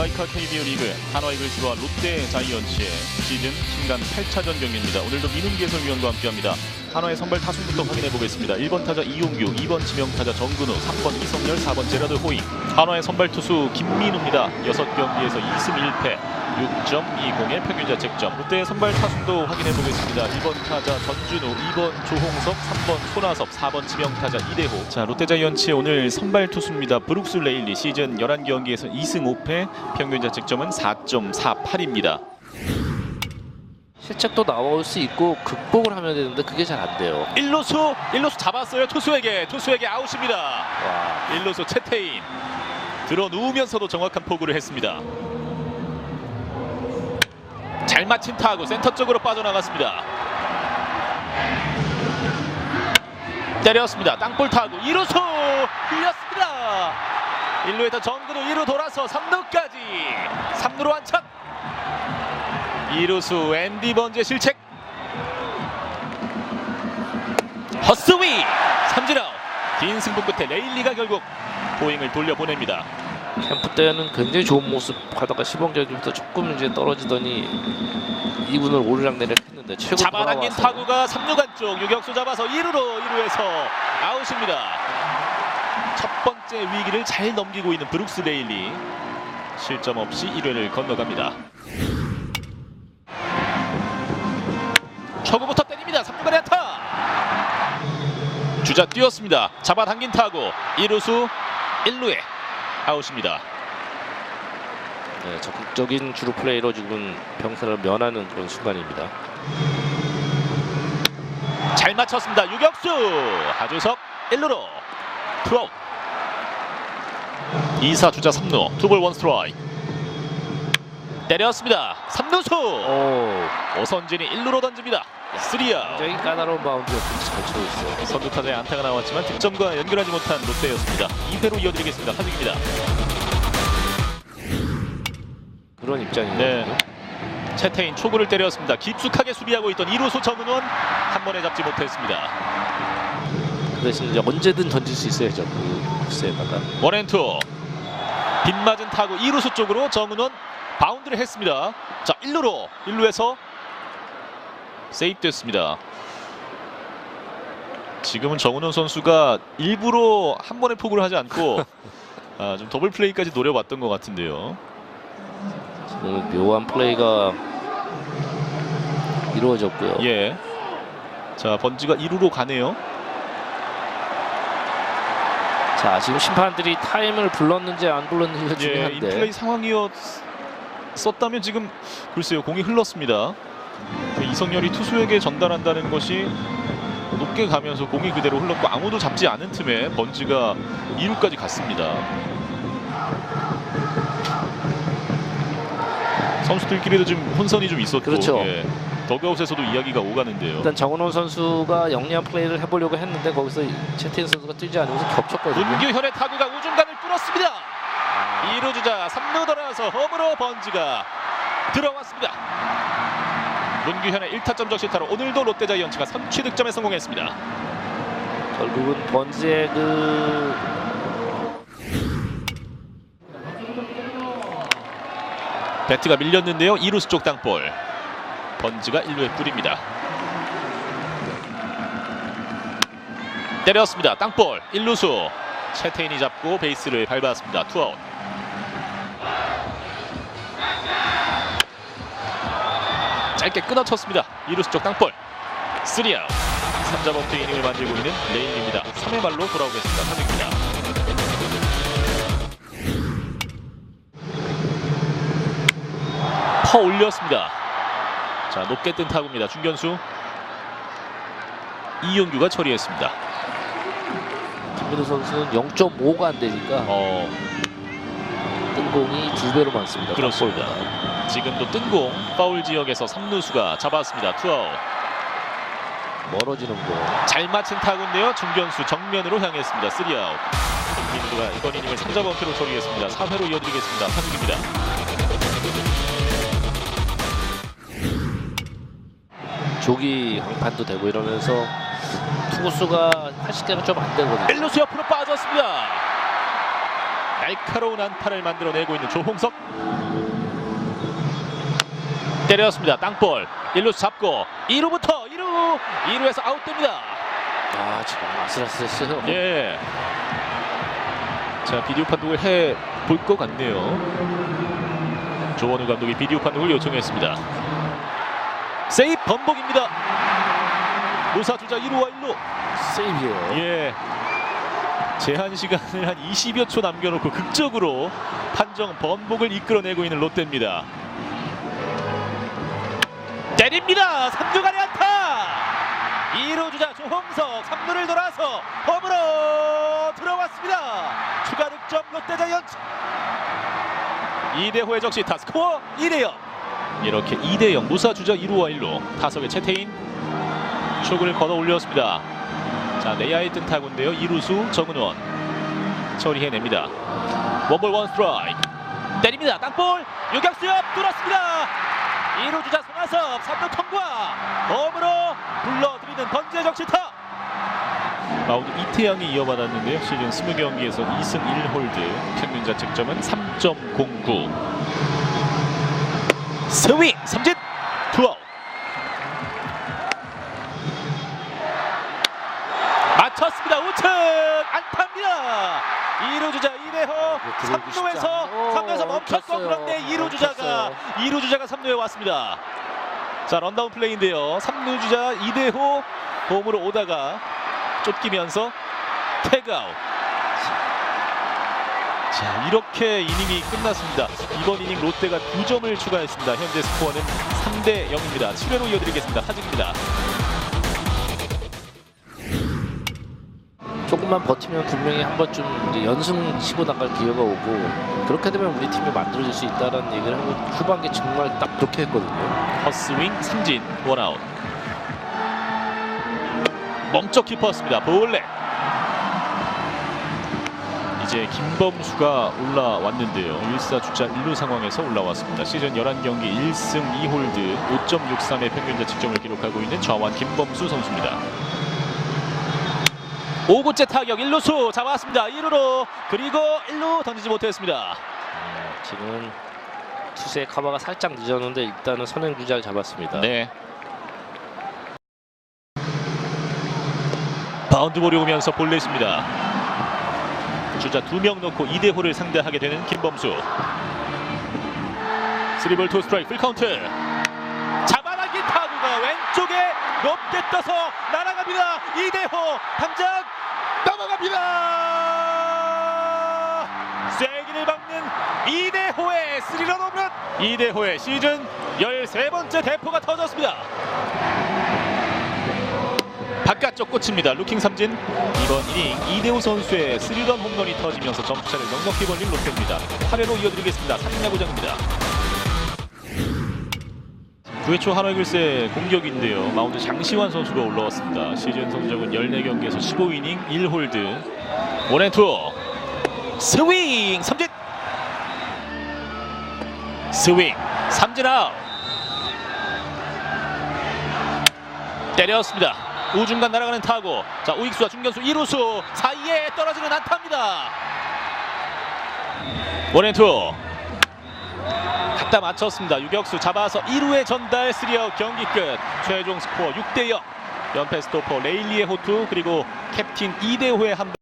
자마이카 KBO 리그 한화 이글스와 롯데 자이언츠의 시즌 신간 8차전 경기입니다. 오늘도 민웅기 해설위원과 함께합니다. 한화의 선발 타순부터 확인해 보겠습니다. 1번 타자 이용규, 2번 지명타자 정근우, 3번 이성열, 4번 제라드 호잉. 한화의 선발 투수 김민우입니다. 6경기에서 2승 1패, 6.20의 평균 자책점. 롯데의 선발 타순도 확인해 보겠습니다. 1번 타자 전준우, 2번 조홍석, 3번 손아섭, 4번 지명타자 이대호. 자, 롯데 자이언츠의 오늘 선발 투수입니다. 브룩스 레일리 시즌 11경기에서 2승 5패, 평균 자책점은 4.48입니다. 실책도 나올 수 있고 극복을 하면 되는데 그게 잘 안 돼요. 1루수, 1루수 잡았어요. 투수에게, 투수에게 아웃입니다. 와, 1루수 채태인 들어 누우면서도 정확한 포구를 했습니다. 잘 맞힌 타구 센터 쪽으로 빠져나갔습니다. 때렸습니다. 땅볼 타구 2루수 흘렸습니다. 1루에서 정근우 2루 돌아서 3루까지 3루로 안착 2루수 앤디 번즈의 실책 허스위 삼진아웃 긴 승부 끝에 레일리가 결국 보잉을 돌려보냅니다. 캠프 때는 굉장히 좋은 모습 하다가 시범 경기부터 조금 이제 떨어지더니 2군을 오르락 내리락 했는데 최고 잡아당긴 타구가 3루간 쪽 유격수 잡아서 2루로 1루에서 아웃입니다. 첫 번째 위기를 잘 넘기고 있는 브룩스 레일리 실점 없이 1회를 건너갑니다. 초구부터 때립니다. 3루간의 안타. 주자 뛰었습니다. 잡아당긴 타구 2루수 1루에 아웃입니다. 네, 적극적인 주루 플레이로 지금 병사를 면하는 그런 순간입니다. 잘 맞췄습니다. 유격수 하주석 1루로 투아웃 2사 주자 3루 투볼 원 스트라이크 때렸습니다. 3루수 오, 오선진이 1루로 던집니다. 3아웃 굉장히 까다로운 바운드였고 잘 치고 있어요. 선두 타자의 안타가 나왔지만 득점과 연결하지 못한 롯데였습니다. 2회로 이어드리겠습니다. 타직입니다. 그런 입장이거든요. 네. 채태인 초구를 때렸습니다. 깊숙하게 수비하고 있던 2루수 정은원 한 번에 잡지 못했습니다. 그 대신 이제 언제든 던질 수 있어야죠. 그 코스에다가. 원앤투 빗맞은 타구 2루수 쪽으로 정은원 바운드를 했습니다. 자 1루로 1루에서 세이프 됐습니다. 지금은 정은원 선수가 일부러 한 번에 포구를 하지 않고 아, 좀 더블 플레이까지 노려봤던 것 같은데요. 지금 묘한 플레이가 이루어졌고요. 예. 자 번지가 2루로 가네요. 자 지금 심판들이 타임을 불렀는지 안 불렀는지가 예, 중요한데 인플레이 상황이었었다면 지금 글쎄요 공이 흘렀습니다. 이성열이 투수에게 전달한다는 것이 높게 가면서 공이 그대로 흘렀고 아무도 잡지 않은 틈에 번지가 2루까지 갔습니다. 선수들끼리도 지금 혼선이 좀 있었고 그렇죠. 예, 더그아웃에서도 이야기가 오가는데요. 일단 정은원 선수가 영리한 플레이를 해보려고 했는데 거기서 채태인 선수가 뛰지 않으면서 겹쳤거든요. 문규현의 타구가 우중간을 뚫었습니다. 2루 주자 3루 돌아서 홈으로 번지가 들어왔습니다. 문규현의 1타점 적시타로 오늘도 롯데자이언츠가 선취 득점에 성공했습니다. 결국은 번지의 그 배트가 밀렸는데요. 2루수 쪽 땅볼. 번지가 1루에 뿌립니다. 때렸습니다. 땅볼 1루수 채태인이 잡고 베이스를 밟았습니다. 투아웃. 짧게 끊어쳤습니다. 2루수 쪽 땅볼. 3아웃. 3자 범퇴 이닝을 만들고 있는 레인입니다. 3회 말로 돌아오겠습니다. 타직입니다. 퍼 올렸습니다. 자 높게 뜬 타구입니다. 중견수 이용규가 처리했습니다. 김민우 선수는 0.5가 안 되니까 어 뜬 공이 두 배로 많습니다. 그렇습니다. 지금도 뜬공 파울 지역에서 3루수가 잡았습니다. 투아웃 멀어지는 공. 잘 맞힌 타구인데요. 중견수 정면으로 향했습니다. 3아웃 김민수가 이번 이닝을 3자 범퇴로 처리했습니다. 4회로 이어드리겠습니다. 타국입니다. 조기 강판도 되고 이러면서 투구수가 80개는 좀안 되거든요. 1루수 옆으로 빠졌습니다. 날카로운 안타를 만들어내고 있는 조홍석 때렸습니다. 땅볼 1루 잡고 2루부터 2루 2루에서 아웃됩니다. 아 지금 아슬아슬했어요. 예. 자 비디오 판독을 해 볼 것 같네요. 조원우 감독이 비디오 판독을 요청했습니다. 세이프 번복입니다. 무사 주자 1루와 1루. 세이브예요. 예. 제한 시간을 한 20여 초 남겨놓고 극적으로 판정 번복을 이끌어내고 있는 롯데입니다. 때립니다. 3루 가리 안타. 2루 주자 조홍석 3루를 돌아서 홈으로 들어왔습니다. 추가 득점 롯데 자이언츠. 이대호의 적시타 스코어 2대0. 이렇게 2대0 무사 주자 1루와 1루 타석의 채태인 초구를 걷어 올렸습니다. 자 내야에 뜬 타구인데요 2루수 정은원 처리해냅니다 원볼 원 스트라이크 때립니다 땅볼 유격수 옆 뚫었습니다 2루 주자 송하섭 3루 통과 홈으로 불러들이는 번째 적시타 마운드 이태양이 이어받았는데요 시즌 20경기에서 2승 1홀드 평균 자책점은 3.09 스윙 삼진 투아웃 맞췄습니다. 우측 안타입니다. 2루 주자 이대호 들어오기 쉽지 3루에서 않아요. 3루에서 멈췄고. 그런데 2루 주자가 멈췄어요. 2루 주자가 3루에 왔습니다. 자 런다운 플레이인데요. 3루 주자 이대호 홈으로 오다가 쫓기면서 태그아웃. 자 이렇게 이닝이 끝났습니다. 이번 이닝 롯데가 2점을 추가했습니다. 현재 스코어는 3대 0입니다. 7회로 이어드리겠습니다. 타직입니다. 조금만 버티면 분명히 한 번쯤 연승 치고 나갈 기회가 오고 그렇게 되면 우리 팀이 만들어질 수 있다는 얘기를 하고 후반기 정말 딱 그렇게 했거든요. 헛스윙 삼진 원아웃. 멈쩍 깊었습니다. 볼넷. 이제 김범수가 올라왔는데요. 1사 주자 1루 상황에서 올라왔습니다. 시즌 11경기 1승 2홀드 5.63의 평균 자책점을 기록하고 있는 좌완 김범수 선수입니다 5구째 타격 1루수 잡았습니다 1루로 그리고 1루 던지지 못했습니다 음, 지금 투수의 커버가 살짝 늦었는데 일단은 선행 주자를 잡았습니다. 네. 바운드 볼이 오면서 볼넷입니다. 주자 두명 놓고 이대호를 상대하게 되는 김범수. 스리볼 투 스트라이크 풀 카운트. 잡아당긴 타구가 왼쪽에 높게 떠서 날아갑니다. 이대호 당장 넘어갑니다. 쐐기를 박는 이대호의 스리런 홈런. 이대호의 시즌 13번째 대포가 터졌습니다. 바깥쪽 꽂힙니다. 루킹 삼진. 이번 이닝 이대호 선수의 스리런 홈런이 터지면서 점수차를 넉넉히 벌린 롯데입니다. 8회로 이어드리겠습니다. 삼야구장입니다. 9회 초 한화 이글스의 공격인데요. 마운드 장시환 선수가 올라왔습니다. 시즌 성적은 14경기에서 15이닝 1홀드. 원앤투. 스윙 삼진. 스윙 삼진 아웃. 때렸습니다. 우중간 날아가는 타구. 자 우익수와 중견수 2루수 사이에 떨어지는 안타입니다. 원앤투. 갖다 맞췄습니다. 유격수 잡아서 1루에 전달 3아웃 경기 끝. 최종 스코어 6대 0. 연패 스토퍼 레일리의 호투 그리고 캡틴 이대호의 한